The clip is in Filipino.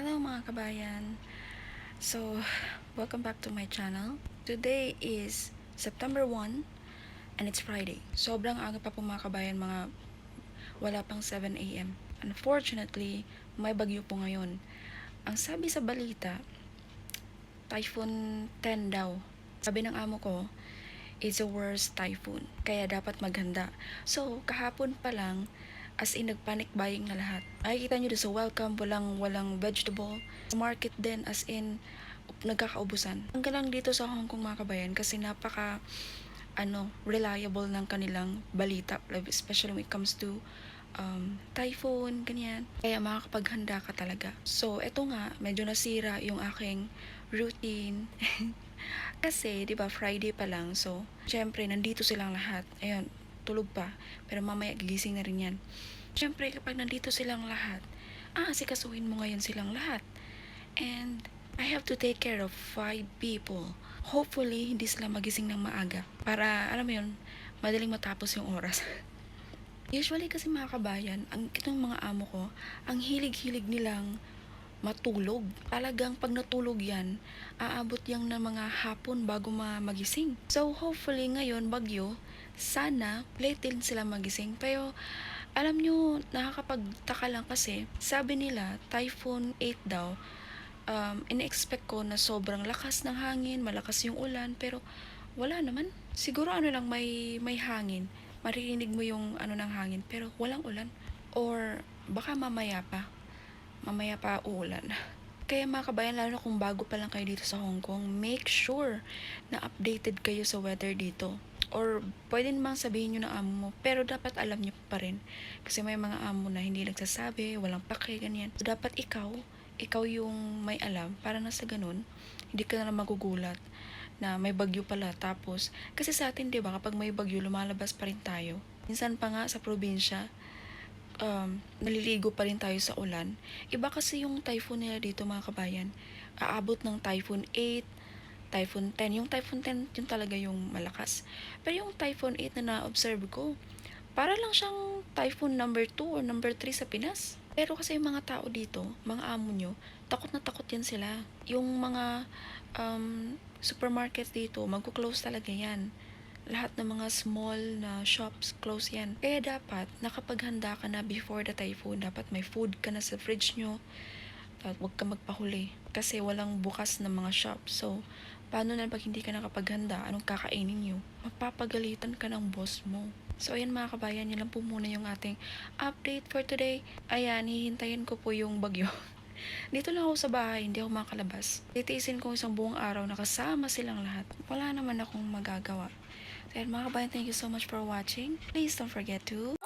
Hello mga kabayan. So, welcome back to my channel. Today is September 1 and it's Friday. Sobrang aga pa po mga kabayan, mga wala pang 7 a.m. Unfortunately, may bagyo po ngayon. Ang sabi sa balita, Typhoon 10 daw. Sabi ng amo ko, it's a worst typhoon. Kaya dapat maghanda. So, kahapon pa lang, as in nagpanic buying na lahat. Makikita nyo doon sa welcome, walang, walang vegetable. Sa market din, as in, nagkakaubusan. Ang galang dito sa Hong Kong mga kabayan kasi napaka ano, reliable ng kanilang balita, especially when it comes to um, typhoon, ganyan. Kaya makakapaghanda ka talaga. So, eto nga, medyo nasira yung aking routine. Kasi, di ba, Friday pa lang. So, syempre, nandito silang lahat. Ayun, tulog pa. Pero mamaya, gigising na rin yan. Syempre, kapag nandito silang lahat, ah, sikasuhin mo ngayon silang lahat. And, I have to take care of five people. Hopefully, hindi sila magising ng maaga. Para, alam mo yun, madaling matapos yung oras. Usually kasi mga kabayan, ang itong mga amo ko, ang hilig-hilig nilang matulog. Talagang pag natulog yan, aabot yang na mga hapon bago ma magising. So hopefully ngayon bagyo, sana late din sila magising. Pero alam nyo, nakakapagtaka lang kasi, sabi nila, Typhoon 8 daw, um, in-expect ko na sobrang lakas ng hangin, malakas yung ulan, pero wala naman. Siguro ano lang, may, may hangin. Maririnig mo yung ano ng hangin, pero walang ulan. Or baka mamaya pa. Mamaya pa uulan. Kaya mga kabayan, lalo kung bago pa lang kayo dito sa Hong Kong, make sure na updated kayo sa weather dito. Or pwede namang sabihin nyo ng amo mo, pero dapat alam nyo pa rin. Kasi may mga amo na hindi nagsasabi, walang pake, ganyan. So, dapat ikaw, ikaw yung may alam, para na sa ganun, hindi ka na magugulat na may bagyo pala. Tapos, kasi sa atin, di ba, kapag may bagyo, lumalabas pa rin tayo. Minsan pa nga sa probinsya, um, naliligo pa rin tayo sa ulan. Iba kasi yung typhoon nila dito mga kabayan. Aabot ng typhoon 8, typhoon 10. Yung typhoon 10, yun talaga yung malakas. Pero yung typhoon 8 na na-observe ko, para lang siyang typhoon number 2 or number 3 sa Pinas. Pero kasi yung mga tao dito, mga amo nyo, takot na takot yan sila. Yung mga um, supermarkets dito, magko-close talaga yan. Lahat ng mga small na shops, close yan. Kaya dapat, nakapaghanda ka na before the typhoon. Dapat may food ka na sa fridge nyo. At huwag ka magpahuli. Kasi walang bukas na mga shop. So, paano na pag hindi ka nakapaghanda? Anong kakainin nyo? Mapapagalitan ka ng boss mo. So, ayan mga kabayan, yun lang po muna yung ating update for today. Ayan, hihintayin ko po yung bagyo. Dito lang ako sa bahay, hindi ako makalabas. Titiisin ko isang buong araw na kasama silang lahat. Wala naman akong magagawa. So, ayan mga kabayan, thank you so much for watching. Please don't forget to...